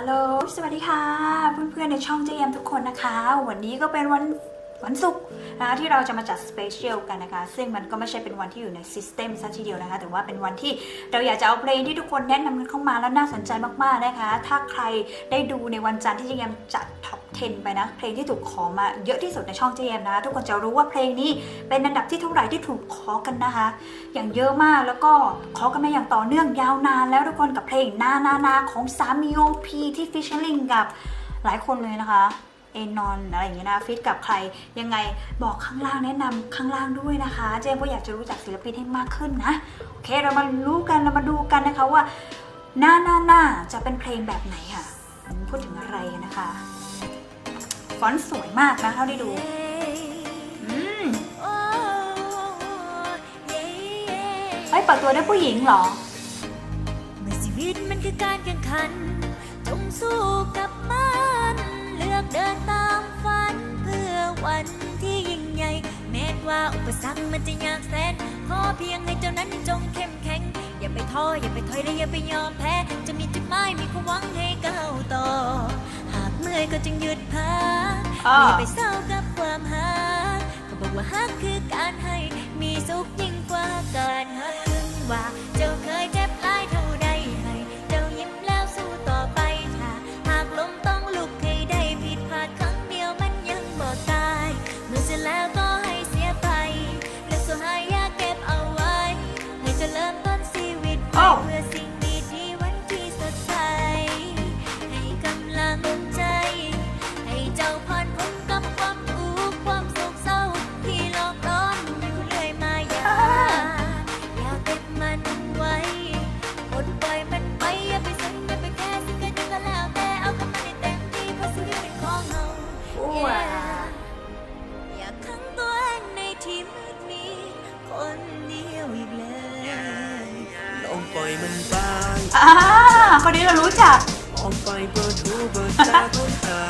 ฮัลโหล สวัสดีค่ะ เพื่อนๆในช่องเจมทุกคนนะคะ วันนี้ก็เป็นวันวันศุกร์นะคะที่เราจะมาจัดสเปเชียลกันนะคะ ซึ่งมันก็ไม่ใช่เป็นวันที่อยู่ในซิสเต็มซะทีเดียวนะคะ แต่ว่าเป็นวันที่เราอยากจะเอาเพลงที่ทุกคนแนะนำกันเข้ามาแล้วน่าสนใจมากๆนะคะ ถ้าใครได้ดูในวันจันทร์ที่เจมจัดท็อป 10 ไปนะ เพลงที่ถูกขอมาเยอะที่สุดในช่องเจมนะ ทุกคนจะรู้ว่าเพลงนี้เป็นอันดับที่เท่าไหร่ที่ถูกขอกันนะคะ อย่างเยอะมากแล้วก็ขอกันมาอย่างต่อเนื่องยาวนาน แล้วทุกคนกับเพลงนานานาของสามีโอพีที่ฟิชเชอร์ลิงกับหลายคนเลยนะคะเอนอนอะไรอย่างเงี้ยนะฟิตกับใครยังไงบอกข้างล่างแนะนำข้างล่างด้วยนะคะ เจมก็อยากจะรู้จักศิลปินให้มากขึ้นนะโอเคเรามารู้กันเรามาดูกันนะคะว่านานานาจะเป็นเพลงแบบไหนค่ะ พูดถึงอะไรนะคะ ฟอนต์สวยมากนะเท่าที่ดูอืมเฮ้ยเปิดตัวได้ผู้หญิงเหรอเมื่อชีวิตมันคือการแข่งขัน จงสู้กับมัน เลือกเดินตามฝัน เพื่อวันที่ยิ่งใหญ่ แม้ว่าอุปสรรคมันจะยากแสน ขอเพียงให้เจ้านั้นจงเข้มแข็ง อย่าไปท้ออย่าไปถอยและอย่าไปยอมแพ้ จะมีจุดหมายมีความหวังให้ก้าวต่อ หากเมื่อยก็จึงหยุดพัก อ่าอย่าไปเศร้ากับความหาก็บอกว่าฮักคือการให้ มีสุขยิ่งกว่าการหักถึงว่าเจ้า ปล่อยมันไปอ่าคนนี้เรารู้จัก ออกไปเปิดหูเปิดตาค้นหา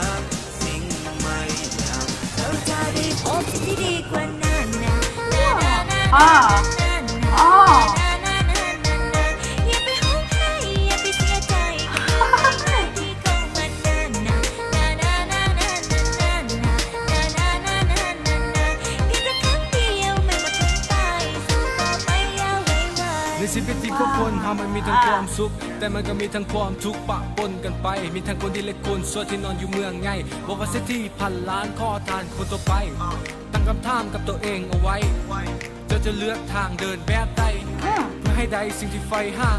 สิ่งใหม่ทำ เราจะได้พบสิ่งที่ดีกว่านั้นนะนะนะนะอ่าอ๋ สุข แต่มันก็มีทั้งความทุกข์ปะปนกันไป มีทั้งคนที่เล็กคนส่วนที่นอนอยู่เมืองไงบอกว่าเศรษฐีพันล้านข้อทานคนต่อไป ตั้งคำถามกับตัวเองเอาไว้จะจะเลือกทางเดินแบบใดเพื่อให้ได้สิ่งที่ใฝ่หา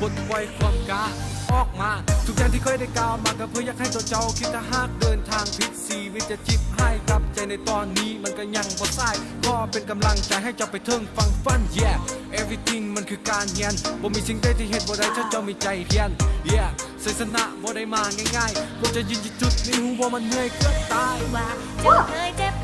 บทไวความกาออกมา ทุกอย่างที่เคยได้กล่าวมาก็เพื่ออยากให้ตัวเจ้าคิดถ้าหากเดินทางผิดชีวิตจะจิบให้กลับใจในตอนนี้มันก็ยังบ่สายก็เป็นกำลังใจให้เจ้าไปเทิงฟังฟัน yeah everything มันคือการเรียนบ่มีสิ่งใดที่เห็นบ่ได้ถ้าเจ้ามีใจเรียน yeah ศาสนาบ่ได้มาง่ายๆบ่จะยืนอยู่จุดนี้หูว่ามันเหนื่อยเกือบตายว่าเจ้าเคยเจ็บ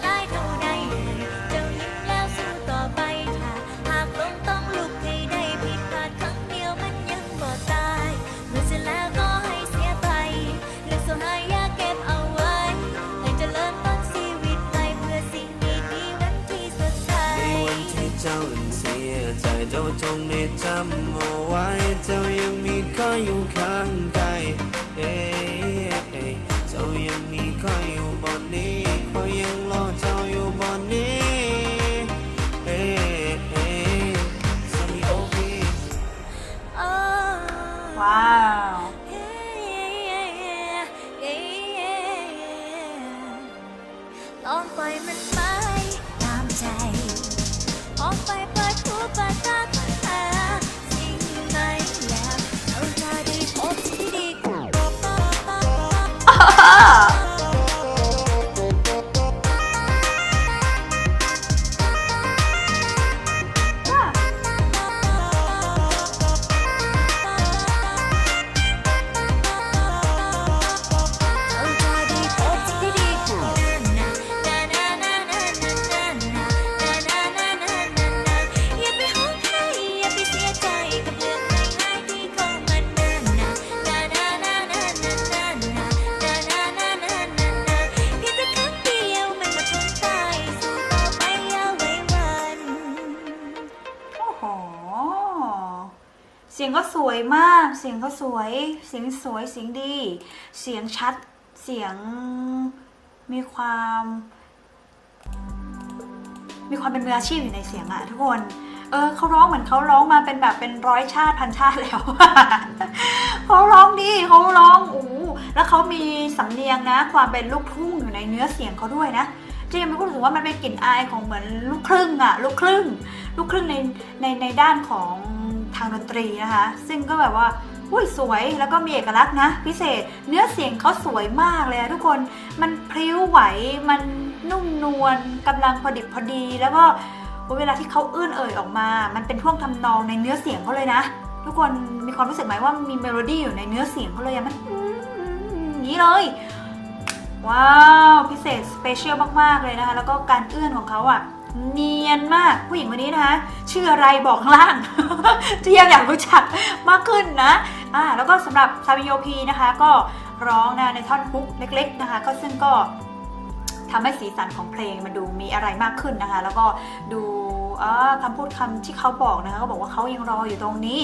เจ้องได้จำเอาไว้เจ้ายังมีข้าอยู่ข้างกายเอ้เอเจ้ายังมีข้าอยู่บนนี้ข้อยยังรอเจ้าอยู่บนนี้เอ้สมีโอพีว้าว เสียงก็สวยมาก เสียงก็สวย เสียงสวย เสียงดี เสียงชัด เสียงมีความ มีความเป็นมืออาชีพอยู่ในเสียงอะทุกคน เออเขาร้องเหมือนเขาร้องมาเป็นแบบเป็นร้อยชาติพันชาติแล้ว เขาร้องดีเขาร้องโอ้แล้วเขามีสำเนียงนะ ความเป็นลูกทุ่งอยู่ในเนื้อเสียงเขาด้วยนะเจมส์ก็รู้สึกว่ามันเป็นกลิ่นอายของเหมือนลูกครึ่งอะลูกครึ่ง ลูกครึ่งในในในด้านของ ทางดนตรีนะคะ ซึ่งก็แบบว่าอุ้ยสวยแล้วก็มีเอกลักษณ์นะ พิเศษเนื้อเสียงเขาสวยมากเลยทุกคนมันพริ้วไหวมันนุ่มนวลกำลังพอดิบพอดี แล้วก็เวลาที่เขาเอื้อนเอ่ยออกมา มันเป็นท่วงทำนองในเนื้อเสียงเขาเลยนะ ทุกคนมีความรู้สึกไหมว่ามีเมโลดี้อยู่ในเนื้อเสียงเขาเลยอะมันอย่างนี้เลย ว้าว พิเศษสเปเชียลมาก ๆ เลยนะคะ แล้วก็การเอื้อนของเขาอะ เนียนมากผู้หญิงคนนี้นะคะชื่ออะไรบอกข้างล่าง จะยังอยากรู้จักมากขึ้นนะอ่าแล้วก็สำหรับซาบิโยพีนะคะ ก็ร้องนะในท่อนฮุกเล็ก ๆนะคะ ก็ซึ่งก็ทำให้สีสันของเพลงมันดูมีอะไรมากขึ้นนะคะ แล้วก็ดูอ่าคำพูดคำที่เขาบอกนะคะก็บอกว่าเขายังรออยู่ตรงนี้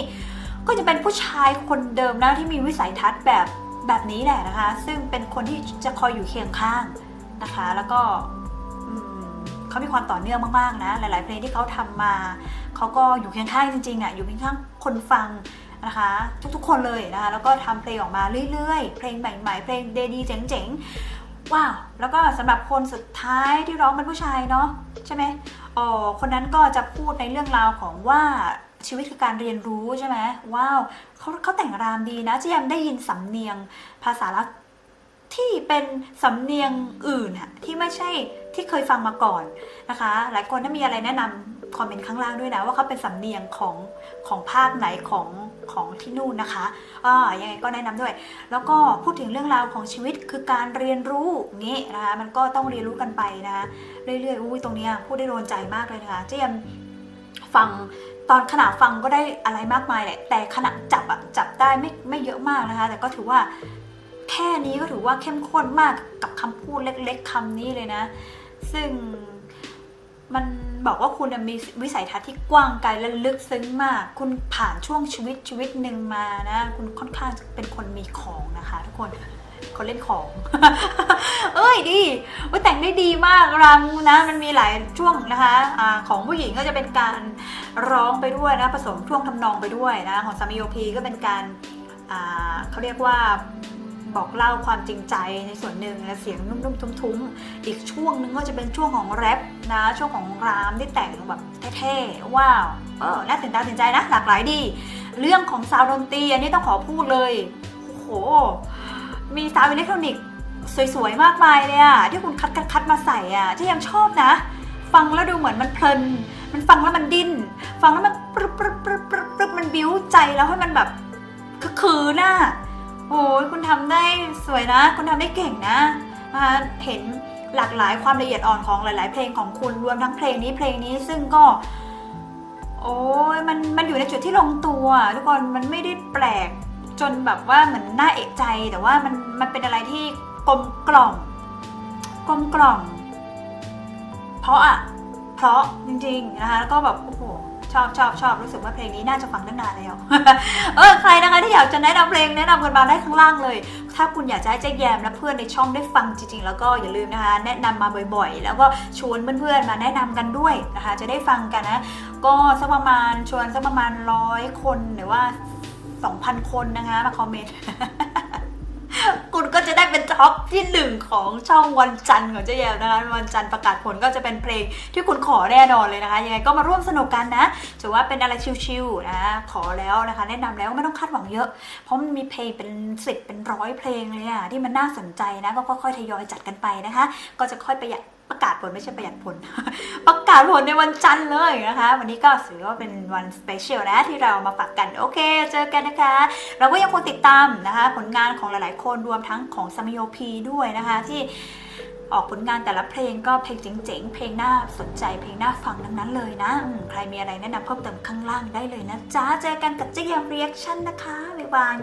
ก็จะเป็นผู้ชายคนเดิมนะที่มีวิสัยทัศน์แบบแบบนี้แหละนะคะ ซึ่งเป็นคนที่จะคอยอยู่เคียงข้างนะคะ แล้วก็ เขามีความต่อเนื่องมากๆนะ หลาย ๆ เพลงที่เขาทำมาเขาก็อยู่เคียงข้างจริงๆอะอยู่เคียงข้างคนฟังนะคะ ทุกๆ คนเลยนะคะแล้วก็ทำเพลงออกมาเรื่อยๆ เพลงใหม่ๆเพลงเดีๆเจ๋งๆว้าวแล้วก็สำหรับคนสุดท้ายที่ร้องเป็นผู้ชายเนาะใช่ไหมอ๋อคนนั้นก็จะพูดในเรื่องราวของว่าชีวิตคือการเรียนรู้ใช่ไหมว้าวเขาเขาแต่งรามดีนะเจยมได้ยินสำเนียงภาษาละที่เป็นสำเนียงอื่นอะที่ไม่ใช่ ที่เคยฟังมาก่อนนะคะ หลายคนถ้ามีอะไรแนะนำคอมเมนต์ข้างล่างด้วยนะว่าเขาเป็นสำเนียงของของภาคไหนของของที่นู่นนะคะอ่ายังไงก็แนะนำด้วย แล้วก็พูดถึงเรื่องราวของชีวิตคือการเรียนรู้อย่างงี้นะคะมันก็ต้องเรียนรู้กันไปนะคะเรื่อยๆอุ้ยตรงเนี้ยพูดได้โดนใจมากเลยนะคะเจมฟังตอนขณะฟังก็ได้อะไรมากมายแหละแต่ขณะจับอะจับได้ไม่ไม่เยอะมากนะคะ แต่ก็ถือว่าแค่นี้ก็ถือว่าเข้มข้นมากกับคำพูดเล็ก ๆคำนี้เลยนะ ซึ่งมันบอกว่าคุณมีวิสัยทัศน์ที่กว้างไกลและลึกซึ้งมาก คุณผ่านช่วงชีวิตชีวิตหนึ่งมานะ คุณค่อนข้างจะเป็นคนมีของนะคะ ทุกคนคนเล่นของ เอ้ยดีอุ๊ยแต่งได้ดีมากรังนะ มันมีหลายช่วงนะคะอาของผู้หญิงก็จะเป็นการร้องไปด้วยนะ ผสมช่วงทำนองไปด้วยนะ ของสามีโอพีก็เป็นการเขาเรียกว่า บอกเล่าความจริงใจในส่วนหนึ่งและเสียงนุ่มๆทุ้มๆ อีกช่วงหนึ่งก็จะเป็นช่วงของแรปนะช่วงของรามที่แต่งแบบเท่ๆว้าวเออน่าตื่นตาตื่นใจนะหลากหลายดี เรื่องของซาวดนตรีอันนี้ต้องขอพูดเลยโอ้โหมีซาวอิเล็กทรอนิกส์สวยๆ มากมายเลยอะที่คุณคัดคัดคัดมาใส่อะที่ยังชอบนะ ฟังแล้วดูเหมือนมันเพลิน มันฟังแล้วมันดิ้น ฟังแล้วมันปรึบปรึบปรึบปรึบปรึบมันบิ้วใจแล้วให้มันแบบคือคืนน่ะ โอ้ยคุณทำได้สวยนะ คุณทำได้เก่งนะนะคะเห็นหลากหลายความละเอียดอ่อนของหลาย ๆ เพลงของคุณรวมทั้งเพลงนี้เพลงนี้ซึ่งก็ โอ้ยมันมันอยู่ในจุดที่ลงตัวทุกคนมันไม่ได้แปลกจนแบบว่าเหมือนน่าเอกใจ แต่ว่ามันมันเป็นอะไรที่กลมกล่อมกลมกล่อม เพราะอะเพราะจริง ๆ นะคะแล้วก็แบบโอ้โห ชอบชอบชอบรู้สึกว่าเพลงนี้น่าจะฟังตั้งนานแล้ว เออใครนะคะที่อยากจะแนะนำเพลงแนะนำกันมาได้ข้างล่างเลย ถ้าคุณอยากจะให้เจ๊แยมและเพื่อนในช่องได้ฟังจริงๆ แล้วก็อย่าลืมนะคะแนะนำมาบ่อยๆ แล้วก็ชวนเพื่อนๆมาแนะนำกันด้วยนะคะจะได้ฟังกันนะ ก็สักประมาณชวนสักประมาณร้อยคนหรือว่า 2,000 คนนะคะมาคอมเมนต์คุณก็จะได้เป็น ท็อปที่หนึ่งของช่องวันจันทร์ของเจ๊แยมนะคะวันจันทร์ประกาศผลก็จะเป็นเพลงที่คุณขอแน่นอนเลยนะคะยังไงก็มาร่วมสนุกกันนะถือว่าเป็นอะไรชิวๆนะขอแล้วนะคะ แนะนำแล้วไม่ต้องคาดหวังเยอะ เพราะมันมีเพลงเป็นสิบเป็นร้อยเพลงเลยอะที่มันน่าสนใจนะก็ค่อยๆทยอยจัดกันไปนะคะ ก็จะค่อยประหยัด ประกาศผลไม่ใช่ประหยัดผล ประกาศผลในวันจันทร์เลยนะคะ วันนี้ก็ถือว่าเป็นวันสเปเชียลนะที่เรามาฝากกัน โอเค เจอกันนะคะ เราก็ยังคงติดตามนะคะ ผลงานของหลายๆ คนรวมทั้งของซามิโอพีด้วยนะคะที่ออกผลงานแต่ละเพลงก็เพลงเจ๋งๆ เพลงน่าสนใจ เพลงน่าฟังทั้งนั้นเลยนะ ใครมีอะไรแนะนำเพิ่มเติมข้างล่างได้เลยนะจ้า เจอกันกับเจ๊ยามเรียกชั่นนะคะบ๊ายบาย